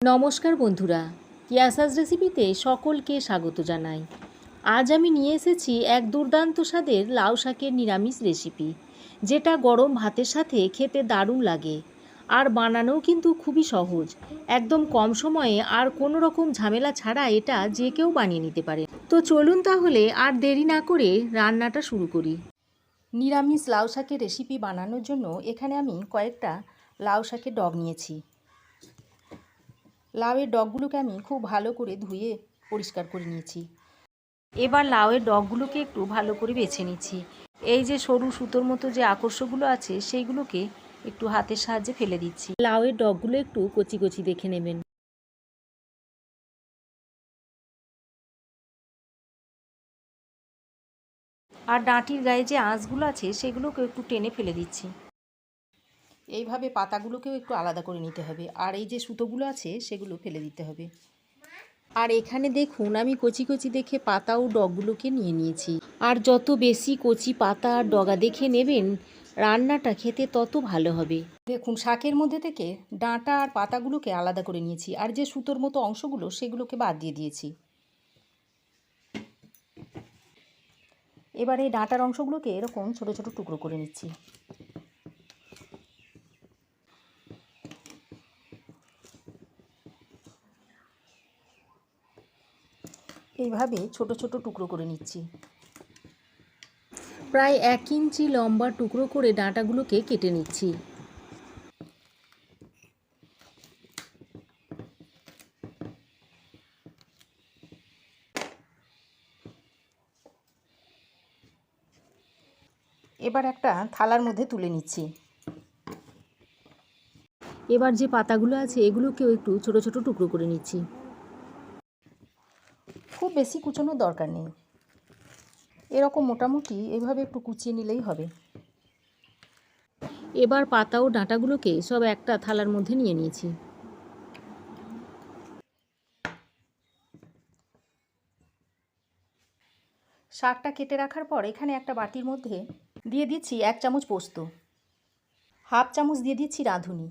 নমস্কার বন্ধুরা ইয়াসাস রেসিপিতে সকলকে স্বাগত জানাই। আজ আমি নিয়ে এসেছি এক দুর্দান্ত স্বাদের লাউ শাকের নিরামিষ রেসিপি, যেটা গরম ভাতের সাথে খেতে দারুণ লাগে আর বানানোও কিন্তু খুবই সহজ। একদম কম সময়ে আর কোনো রকম ঝামেলা ছাড়া এটা যে কেউ বানিয়ে নিতে পারে। তো চলুন তাহলে আর দেরি না করে রান্নাটা শুরু করি। নিরামিষ লাউ শাকের রেসিপি বানানোর জন্য এখানে আমি কয়েকটা লাউ শাকের ডগ নিয়েছি। লাউয়ের ডগগুলোকে আমি খুব ভালো করে ধুয়ে পরিষ্কার করে নিয়েছি। এবার লাউয়ের ডগগুলোকে একটু ভালো করে বেছে নিচ্ছি। এই যে সরু সুতোর মতো যে আকর্ষগুলো আছে সেইগুলোকে একটু হাতের সাহায্যে ফেলে দিচ্ছি। লাউয়ের ডগগুলো একটু কচি কচি দেখে নেবেন। আর ডাঁটির গায়ে যে আঁশগুলো আছে সেগুলোকে একটু টেনে ফেলে দিচ্ছি। এইভাবে পাতাগুলোকেও একটু আলাদা করে নিতে হবে। আর এই যে সুতোগুলো আছে, সেগুলো ফেলে দিতে হবে। আর এখানে দেখুন, আমি কচি কচি দেখে পাতা ও ডগগুলোকে নিয়ে নিয়েছি। আর যত বেশি কচি পাতা আর ডগা দেখে নেবেন, রান্নাটা খেতে তত ভালো হবে। দেখুন, শাকের মধ্যে থেকে ডাঁটা আর পাতাগুলোকে আলাদা করে নিয়েছি। আর যে সুতোর মতো অংশগুলো, সেগুলোকে বাদ দিয়ে দিয়েছি। এবার এই ডাঁটার অংশগুলোকে এরকম ছোট ছোট টুকরো করে নিচ্ছি। এইভাবে ছোট ছোট টুকরো করে নিচ্ছি। প্রায় এক ইঞ্চি লম্বা টুকরো করে ডাঁটাগুলোকে কেটে নিচ্ছি। এবার একটা থালার মধ্যে তুলে নিচ্ছি। এবার যে পাতাগুলো আছে এগুলোকেও একটু ছোট ছোট টুকরো করে নিচ্ছি। খুব বেশি কুচোনোর দরকার নেই। এরকম মোটামুটি এভাবে একটু কুচিয়ে নিলেই হবে। এবার পাতা ও ডাঁটাগুলোকে সব একটা থালার মধ্যে নিয়ে নিয়েছি। শাকটা কেটে রাখার পর এখানে একটা বাটির মধ্যে দিয়ে দিচ্ছি এক চামচ পোস্ত। হাফ চামচ দিয়ে দিচ্ছি রাঁধুনি।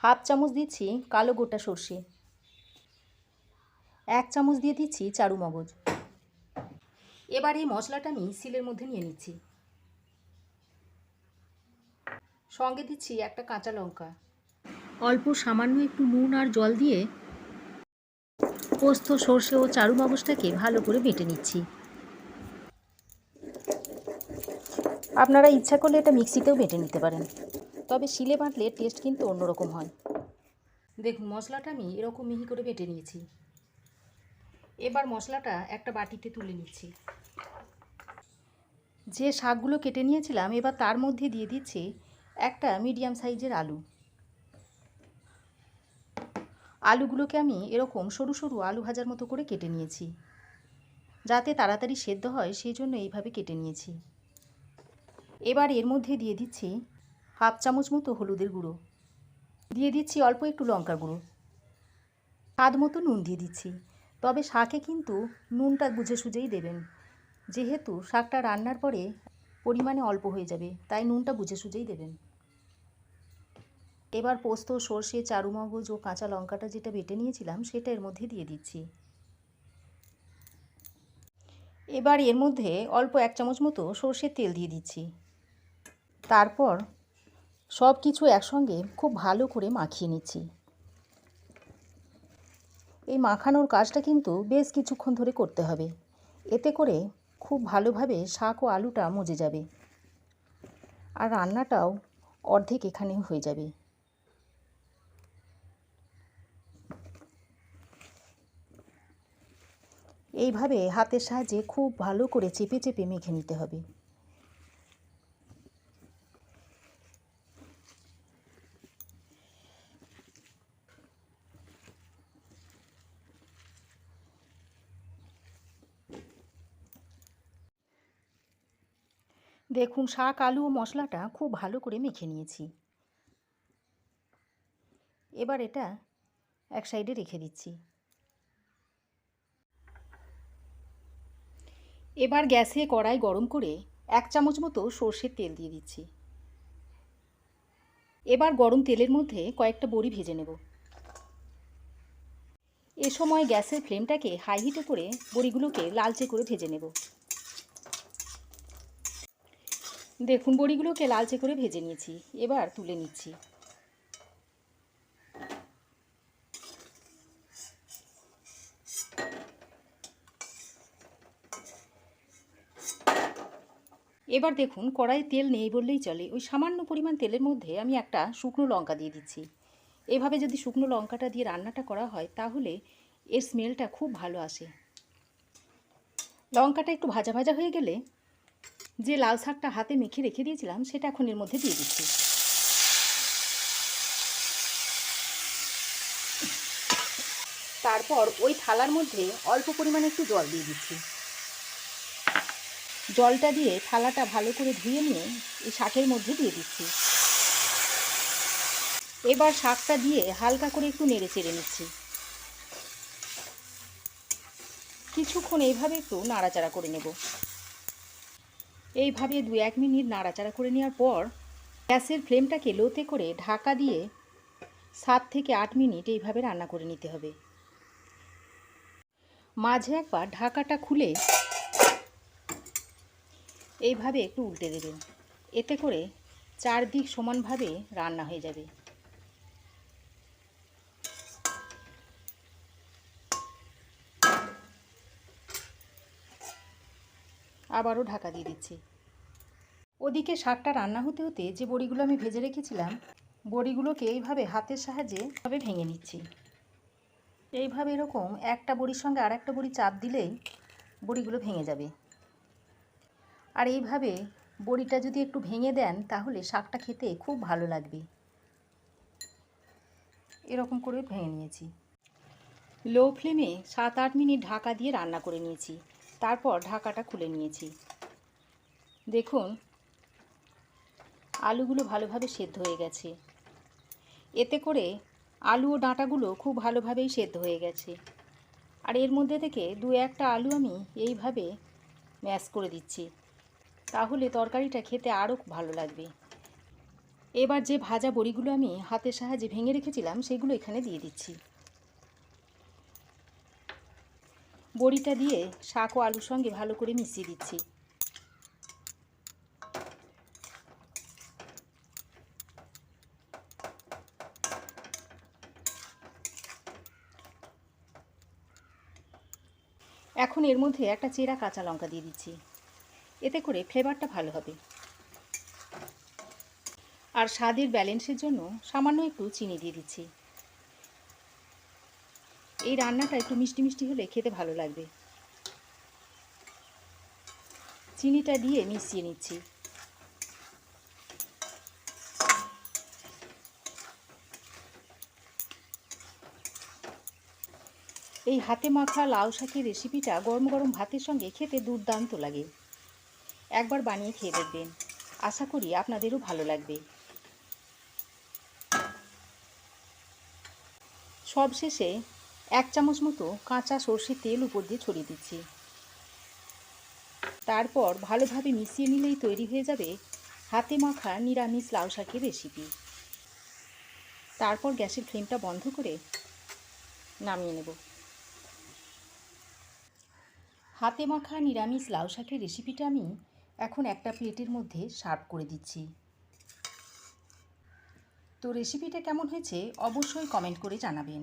হাফ চামচ দিচ্ছি কালো গোটা সর্ষে। এক চামচ দিয়ে দিচ্ছি চারু মগজ। এবার এই মশলাটা আমি সিলের মধ্যে নিয়ে নিচ্ছি। সঙ্গে দিচ্ছি একটা কাঁচা লঙ্কা। অল্প সামান্য একটু নুন আর জল দিয়ে পোস্ত, সর্ষে ও চারু মগজটাকে ভালো করে বেটে নিচ্ছি। আপনারা ইচ্ছা করলে এটা মিক্সিতেও বেটে নিতে পারেন। তবে শিলে বাটলে টেস্ট কিন্তু অন্যরকম হয়। দেখুন, মশলাটা আমি এরকম মিহি করে বেটে নিয়েছি। এবার মশলাটা একটা বাটিতে তুলে নিচ্ছি। যে শাকগুলো কেটে নিয়েছিলাম, এবার তার মধ্যে দিয়ে দিচ্ছি একটা মিডিয়াম সাইজের আলু। আলুগুলোকে আমি এরকম সরু সরু আলু ভাজার মতো করে কেটে নিয়েছি। যাতে তাড়াতাড়ি সেদ্ধ হয়, সেই জন্য এইভাবে কেটে নিয়েছি। এবার এর মধ্যে দিয়ে দিচ্ছি হাফ চামচ মতো হলুদের গুঁড়ো। দিয়ে দিচ্ছি অল্প একটু লঙ্কার গুঁড়ো। স্বাদ মতো নুন দিয়ে দিচ্ছি। তবে শাকে কিন্তু নুনটা বুঝে সুঝেই দেবেন। যেহেতু শাকটা রান্নার পরে পরিমাণে অল্প হয়ে যাবে, তাই নুনটা বুঝে সুঝেই দেবেন। এবার পোস্ত, সর্ষে, চারুমগজ ও কাঁচা লঙ্কাটা যেটা বেটে নিয়েছিলাম, সেটা এর মধ্যে দিয়ে দিচ্ছি। এবার এর মধ্যে অল্প এক চামচ মতো সর্ষের তেল দিয়ে দিচ্ছি। তারপর সব কিছু একসঙ্গে খুব ভালো করে মাখিয়ে নিচ্ছি। এই মাখানোর কাজটা কিন্তু বেশ কিছুক্ষণ ধরে করতে হবে। এতে করে খুব ভালোভাবে শাক ও আলুটা মজে যাবে। আর রান্নাটাও অর্ধেক এখানে হয়ে যাবে। এইভাবে হাতের সাহায্যে খুব ভালো করে চেপে চেপে মেখে নিতে হবে। দেখুন, শাক, আলু ও মশলাটা খুব ভালো করে মেখে নিয়েছি। এবার এটা এক সাইডে রেখে দিচ্ছি। এবার গ্যাসে কড়াই গরম করে এক চামচ মতো সর্ষের তেল দিয়ে দিচ্ছি। এবার গরম তেলের মধ্যে কয়েকটা বড়ি ভেজে নেব। এ সময় গ্যাসের ফ্লেমটাকে হাই হিটে করে বড়িগুলোকে লালচে করে ভেজে নেব। দেখুন বড়িগুলোকে লালচে করে ভেজে নিয়েছি, এবার তুলে নিচ্ছি। এবার দেখুন কড়াই তেল নেই বললেই চলে। ওই সামান্য পরিমাণ তেলের মধ্যে আমি একটা শুকনো লঙ্কা দিয়ে দিচ্ছি। এভাবে যদি শুকনো লঙ্কাটা দিয়ে রান্নাটা করা হয়, তাহলে এর স্মেলটা খুব ভালো আসে। লঙ্কাটা একটু ভাজা ভাজা হয়ে গেলে যে লাল শাকটা হাতে মেখে রেখে দিয়েছিলাম, সেটা এখন এর মধ্যে দিয়ে দিচ্ছি। তারপর ওই থালার মধ্যে অল্প পরিমাণে একটু জল দিয়ে দিচ্ছি। জলটা দিয়ে থালাটা ভালো করে ধুয়ে নিয়ে এই শাকের মধ্যে দিয়ে দিচ্ছি। এবার শাকটা দিয়ে হালকা করে একটু নেড়ে চেড়ে নিচ্ছি। কিছুক্ষণ এইভাবে একটু নাড়াচাড়া করে নেব। এইভাবে দু এক মিনিট নাড়াচাড়া করে নেওয়ার পর গ্যাসের ফ্লেমটাকে লোতে করে ঢাকা দিয়ে সাত থেকে আট মিনিট এইভাবে রান্না করে নিতে হবে। মাঝে একবার ঢাকাটা খুলে এইভাবে একটু উল্টে দেবেন। এতে করে চারদিক সমানভাবে রান্না হয়ে যাবে। আবারও ঢাকা দিয়ে দিচ্ছি। ওদিকে শাকটা রান্না হতে হতে যে বড়িগুলো আমি ভেজে রেখেছিলাম, বড়িগুলোকে এইভাবে হাতের সাহায্যে ভাবে ভেঙে নিচ্ছি। এইভাবে এরকম একটা বড়ির সঙ্গে আর একটা বড়ি চাপ দিলেই বড়িগুলো ভেঙে যাবে। আর এইভাবে বড়িটা যদি একটু ভেঙে দেন, তাহলে শাকটা খেতে খুব ভালো লাগবে। এরকম করে ভেঙে নিয়েছি। লো ফ্লেমে সাত আট মিনিট ঢাকা দিয়ে রান্না করে নিয়েছি। তারপর ঢাকাটা খুলে নিয়েছি। দেখুন, আলুগুলো ভালোভাবে সেদ্ধ হয়ে গেছে। এতে করে আলু ও ডাঁটাগুলো খুব ভালোভাবেই সেদ্ধ হয়ে গেছে। আর এর মধ্যে থেকে দু একটা আলু আমি এইভাবে ম্যাশ করে দিচ্ছি। তাহলে তরকারিটা খেতে আরও ভালো লাগবে। এবার যে ভাজা বড়িগুলো আমি হাতের সাহায্যে ভেঙে রেখেছিলাম, সেগুলো এখানে দিয়ে দিচ্ছি। বড়িটা দিয়ে শাক ও আলুর সঙ্গে ভালো করে মিশিয়ে দিচ্ছি। এখন এর মধ্যে একটা চেরা কাঁচা লঙ্কা দিয়ে দিচ্ছি। এতে করে ফ্লেভারটা ভালো হবে। আর স্বাদের ব্যালেন্সের জন্য সামান্য একটু চিনি দিয়ে দিচ্ছি। এই রান্নাটা একটু মিষ্টি মিষ্টি হলে খেতে ভালো লাগবে। চিনিটা দিয়ে মিশিয়ে নিচ্ছি। এই হাতে মাখা লাউ শাকের রেসিপিটা গরম গরম ভাতের সঙ্গে খেতে দুর্দান্ত লাগে। একবার বানিয়ে খেয়ে দেখবেন। আশা করি আপনাদেরও ভালো লাগবে। সবশেষে এক চামচ মতো কাঁচা সর্ষের তেল উপর দিয়ে ছড়িয়ে দিচ্ছি। তারপর ভালোভাবে মিশিয়ে নিলেই তৈরি হয়ে যাবে হাতে মাখা নিরামিষ লাউ শাকের রেসিপি তারপর গ্যাসের ফ্লেমটা বন্ধ করে নামিয়ে নেব। হাতে মাখা নিরামিষ লাউ শাকের রেসিপিটা আমি এখন একটা প্লেটের মধ্যে সার্ভ করে দিচ্ছি। তো রেসিপিটা কেমন হয়েছে অবশ্যই কমেন্ট করে জানাবেন।